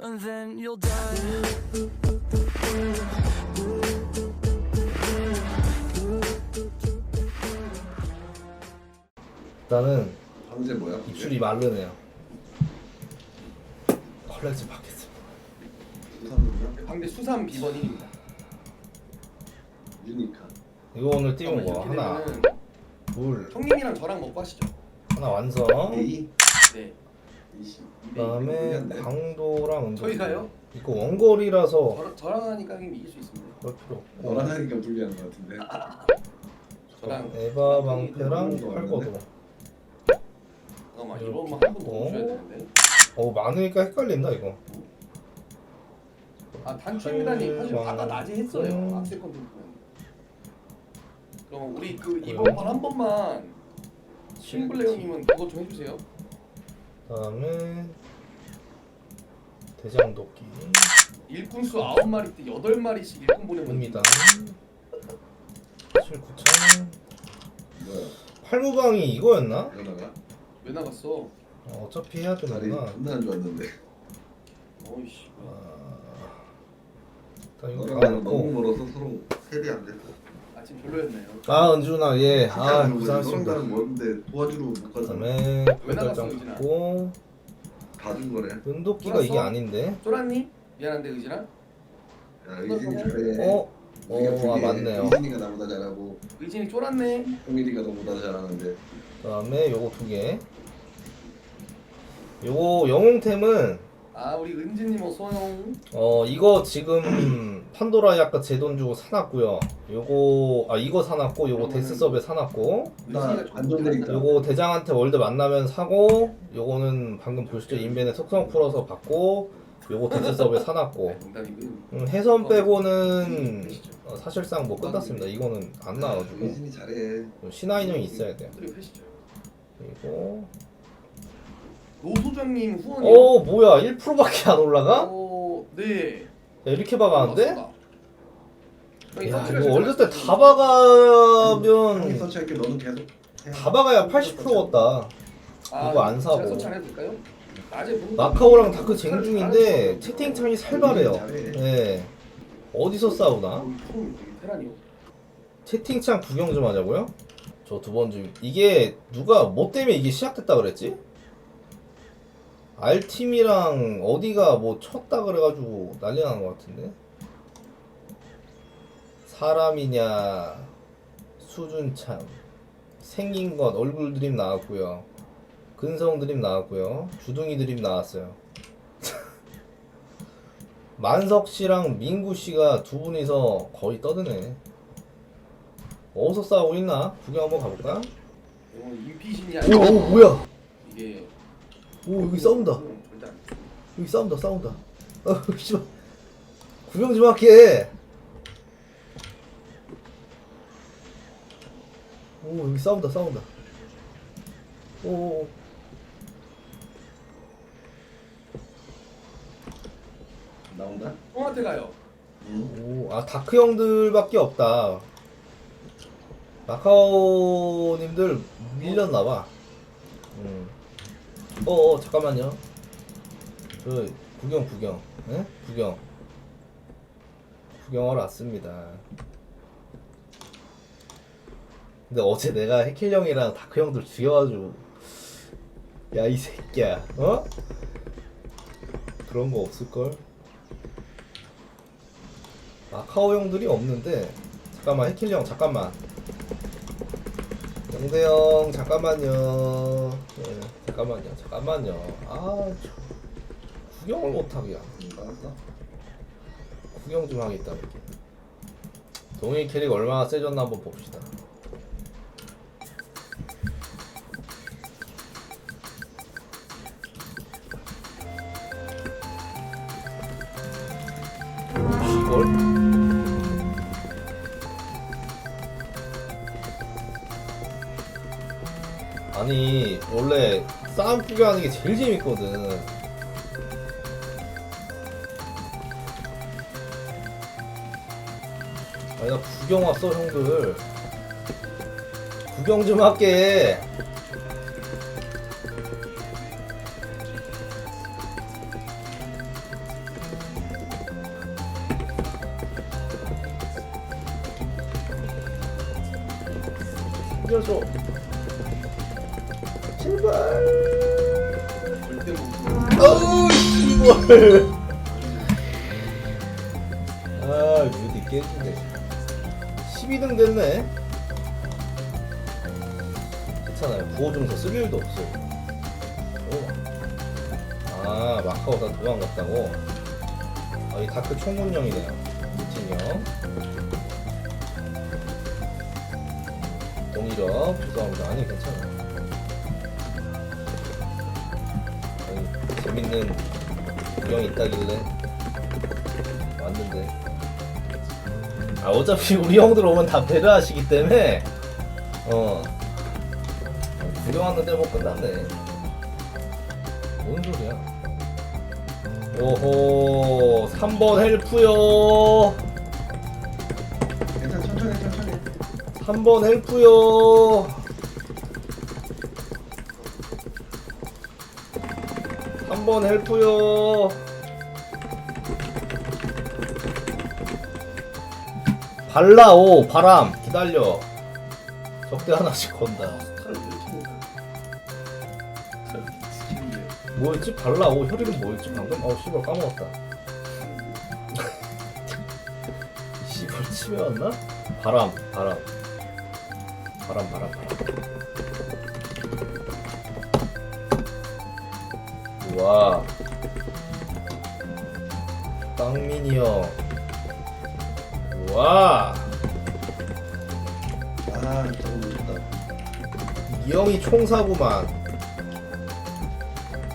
and then you'll die. 일단은 황제 뭐야? 입술이 마르네요. 컬렉스 받겠습니다. 방대 수산 비번 1입니다. 유니카. 이거 오늘 띄운 거 하나, 둘, 형님이랑 저랑 먹고 하시죠. 하나 완성. A. 네. 그다음에 강도랑 운동. 저희가요? 이거 원거리라서 저랑, 저랑 하니까 형님 이길 수 있습니다. 그럴 필요 없고. 너랑 하니까 불리한 것 같은데. 저랑 에바 방패랑 음, 팔거도. 잠깐만 이렇게 이번만 한번 더. 주셔야 되는데. 어 많으니까 헷갈린다 이거. 아 단추입니다님 사실 팔, 아까 낮에 했어요. 음. 악세 컨텐츠는. 그럼 우리 그 이번? 판 한 번만 신블레 형님은 그거 좀 해주세요. 그다음에 대장 도끼 일꾼수 9마리 때 8마리씩 일꾼 보내면 옵니다. 7 9천. 뭐야? 팔무방이 이거였나? 이러다가 왜 나갔어? 어, 어차피 해야 되는구나. 존나 안 좋았는데. 어이씨. 아, 일단 이거 너랑 다 나랑 너무 넣고. 멀어서 서로 헬이 안 됐어. 아 지금 별로였네요. 아 은준아 예. 아 너랑 고생하셨습니다. 나랑 멀는데 도와주러 못 가서 그다음에 왜 나갔어, 별장 은진아? 받고 봐준 거래. 은도끼가 이게 돌았어? 아닌데. 쪼라님 미안한데 의진아. 야 의진이 잘해. 어? 우리가 어, 아, 불리해. 맞네요. 의진이가 나보다 잘하고 의진이 쫄았네. 홍일이가 너보다 잘하는데. 그다음에 요거 두 개. 요거 영웅템은 아 우리 은진님 어서요. 어 이거 지금 판도라 약간 제돈 주고 사놨고요. 요거 아 이거 사놨고 요거 데스섭에 사놨고 나 안전되니까. 요거 대장한테 월드 만나면 사고 요거는 방금 보시죠 인벤에 속성 풀어서 받고 요거 데스섭에 사놨고 농담이고. 음, 해선 빼고는 어, 사실상 뭐 끝났습니다. 이거는 안 나와가지고 의진이 잘해. 신화 인형이 있어야 돼요. 그리고 노 소장님 후원이. 어 뭐야 1%밖에 안 올라가? 어, 네. 야, 이렇게 박았는데? 형이 야 이거 월드 때다 말씀하시는 박으면 형이 서치할게 너는 계속. 해. 다 박아야 80%였다. 아, 이거 안 사고. 제가? 낮에 마카오랑 거 다크 잘하는 쟁중인데 거 채팅창이 살벌해요. 네. 어디서 싸우나? 어, 테란이요. 채팅창 구경 좀 하자고요? 저 두번좀 이게 누가 뭐 때문에 이게 시작됐다 그랬지? R팀이랑 어디가 뭐 쳤다 그래가지고 난리 나는 것 같은데? 사람이냐 수준참. 생긴 것 얼굴 드림 나왔고요. 근성 드림 나왔고요. 주둥이 드림 나왔어요. 만석 씨랑 민구 씨가 두 분이서 거의 떠드네. 어디서 싸우고 있나? 구경 한번 가볼까? 이거 인피신이 오, 아니라 오 뭐야? 이게 오 여기 싸운다. 여기 싸운다 싸운다. 어 씨발. 구경 좀 할게. 오 여기 싸운다 싸운다. 오, 오. 나온다. 형한테 가요. 응. 오, 아 다크 형들밖에 없다. 마카오님들 밀렸나봐. 음. 어, 어, 잠깐만요. 저 구경 구경, 예? 구경. 구경하러 왔습니다. 근데 어제 내가 해킬 형이랑 다크 형들 죽여가지고 야 이 새끼야, 어? 그런 거 없을 걸? 마카오 형들이 없는데 잠깐만 해킬 형 잠깐만 영대 형 잠깐만요. 예, 잠깐만요 잠깐만요. 아 저, 구경을 못하게 응, 알았어. 구경 좀 하겠다 동일 캐릭 얼마나 세졌나 한번 봅시다 원래 싸움 구경하는 게 제일 재밌거든. 아니 나 구경 왔어 형들. 구경 좀 할게. 이겨줘. 씨발 아 뮤디 깨진데 12등 됐네. 괜찮아요. 부호종서 쓸 일도 없어요. 오. 아 마카오 다 도망갔다고? 아이 다크 총문령이네요. 진영 동일업. 죄송합니다. 아니 괜찮아요. 재밌는 구경이 있다길래 왔는데. 아 어차피 우리 형들 오면 다 배려하시기 때문에 어. 구경 왔는데 뭐 끝났네. 뭔 소리야? 오호 3번 헬프요. 괜찮아 천천히 천천히. 3번 헬프요 3번 헬프요. 발라오 바람 기다려. 적대 하나씩 건다. 뭐였지? 발라오 혈이는 뭐였지? 방금? 어 씨발 까먹었다. 씨발 치매왔나? 바람 바람. 바람 바람 바람 와. 땅민이 형. 우와. 아 저거 못했다. 이 형이 총사구만.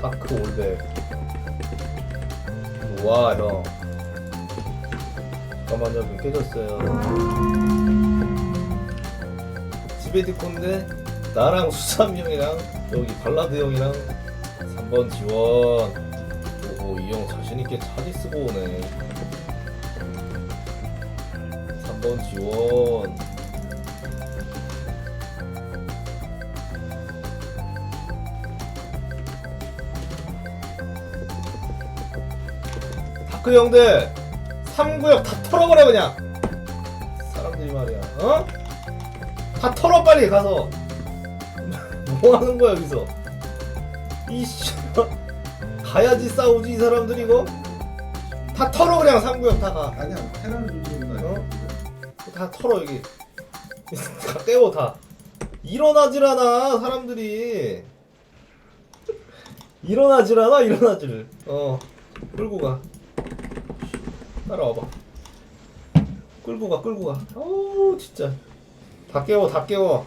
다크 올백. 우와 형 잠깐만요 눈 깨졌어요. 지베디 콘데 나랑 수삼 형이랑 여기 발라드 형이랑 3번 지원. 오호 이형 자신있게 차지 쓰고 오네. 3번 지원. 다크 형들 3구역 다 털어버려 그냥. 사람들이 말이야 어? 다 털어 빨리 가서. 뭐 하는 거야 여기서? 이씨 가야지 싸우지 이 사람들 이거? 다 털어 그냥 3구역 다가. 아니야 누르는 거 어? 다 털어 여기. 다 깨워 다. 일어나질 않아 사람들이. 일어나질 않아 일어나질. 어 끌고 가. 따라와봐. 끌고 가 끌고 가. 어우 진짜. 다 깨워 다 깨워.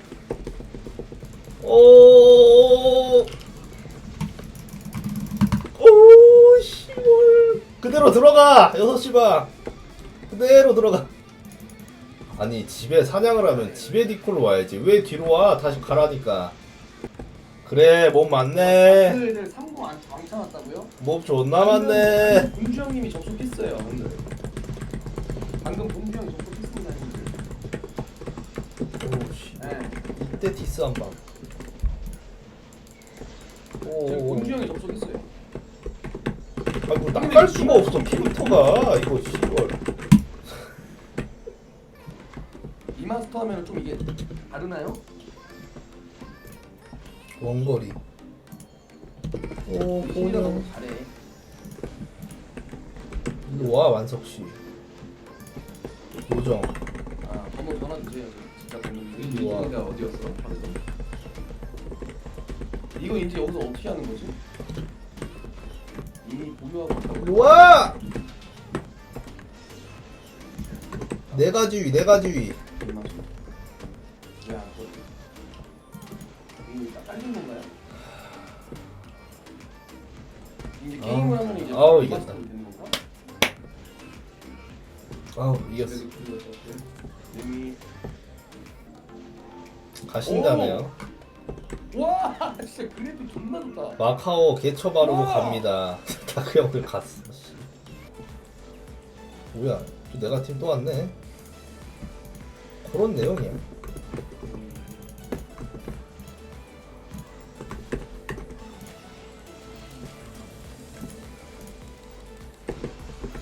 오 오, 씨발. 그대로 들어가! 6시 반. 그대로 들어가. 아니, 집에 사냥을 하면 집에 디콜로 와야지. 왜 뒤로 와? 다시 가라니까. 그래, 몸. 애들 3구 안 왕창 몸 존나 많네. 봉주 형님이 접속했어요 오늘 방금 봉주 형이 접속했습니다 형님들 오, 씨. 네. 이때 디스 한 방. 지금 오, 봉주 형이 접속했어요 나갈 수가 없어, 캐릭터가. 이거, 씨발. 리마스터 하면 좀 이게 다르나요? 원거리. 오, 시리가 너무. 잘해 일로 와, 완석씨. 요정. 아 번호 전화 주세요 진짜 번호 우와. 우리가 어디였어? 이거 이제 여기서 어떻게 하는 거지? 일로 와! 네 가지 위, 네 가지 위. 야, 이거 건가요? 이제 아우, 게임을 하면 이제 아우, 리마스터로 이겼다. 되는 건가? 아우, 이겼어. 가신다네요. 와, 진짜 그래픽 존나 좋다. 마카오 개처 바르고 우와. 갑니다. 다크 형들 갔어. 씨. 뭐야? 또 내가 팀 또 왔네. 그런 내용이야.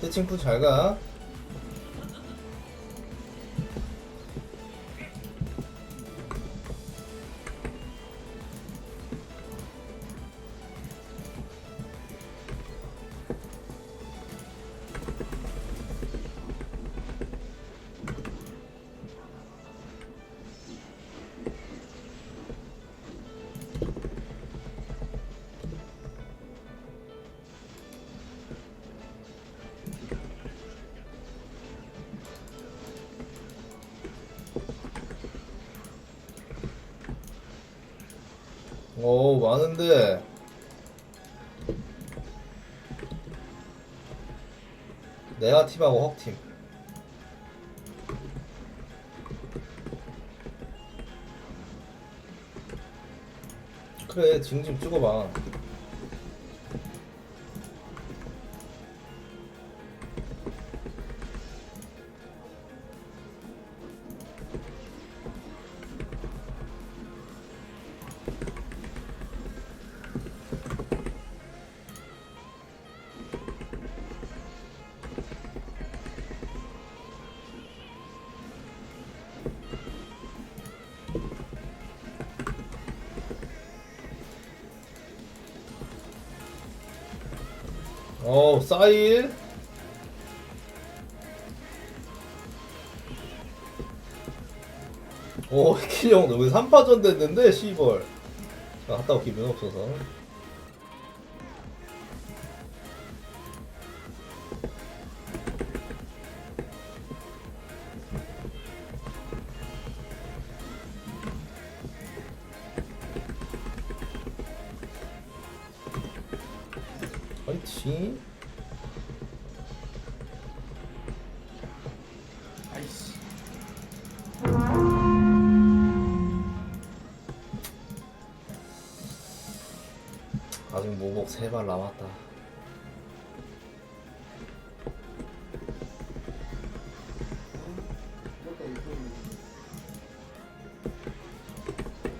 대칭프 잘 가. 오 많은데. 내가 팀하고 헉팀. 그래 징좀 찍어봐 사일. 오너왜 3파전 됐는데 씨벌 나 갔다 올 기분 없어서 아직 모목 3발 남았다.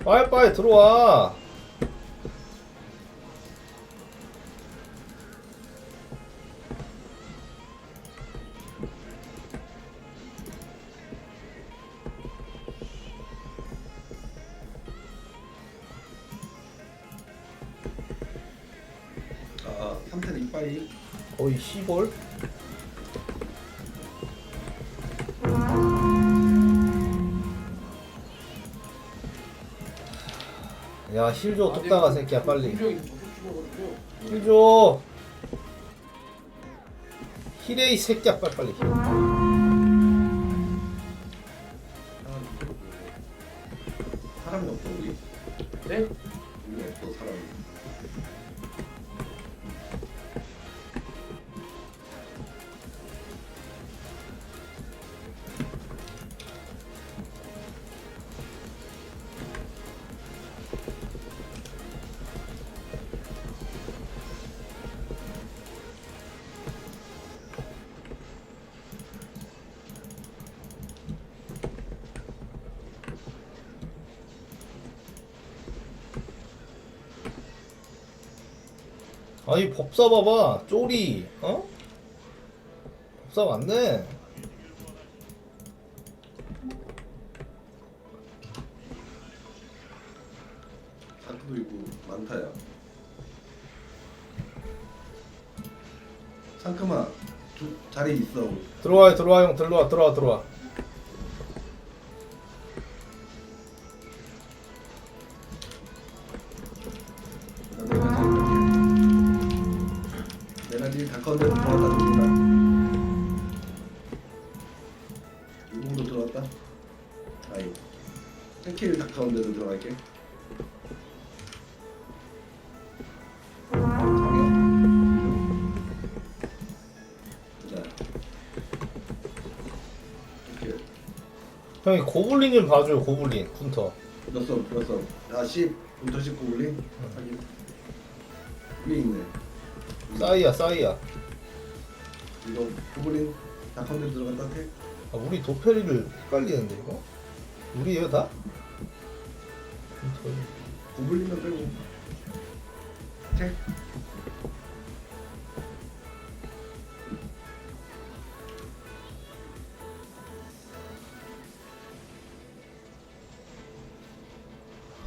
빨리빨리 들어와 3탄 이빠이 거의 10월 야힐줘 뚝딱아 새끼야 빨리 분명히 저속 죽어가지고. 힐 줘. 힐에 이 새끼야 빨리빨리 아니 법사 봐봐. 쪼리 어? 법사 맞네. 다크도 있고 많다야 상큼아 두, 자리 있어. 들어와 들어와 형. 들어와 들어와 들어와 형이 고블린 좀 봐줘요 고블린 군터 몇 섭, 몇 섭. 아, 10, 부터 19 올린? 확인. 위에 있네. 싸이야 싸이야 이거 고블린 다컨대 들어간다 테? 아, 우리 도페리를 헷갈리는데 이거? 우리예요 다? 군터. 고블린만 빼고 테?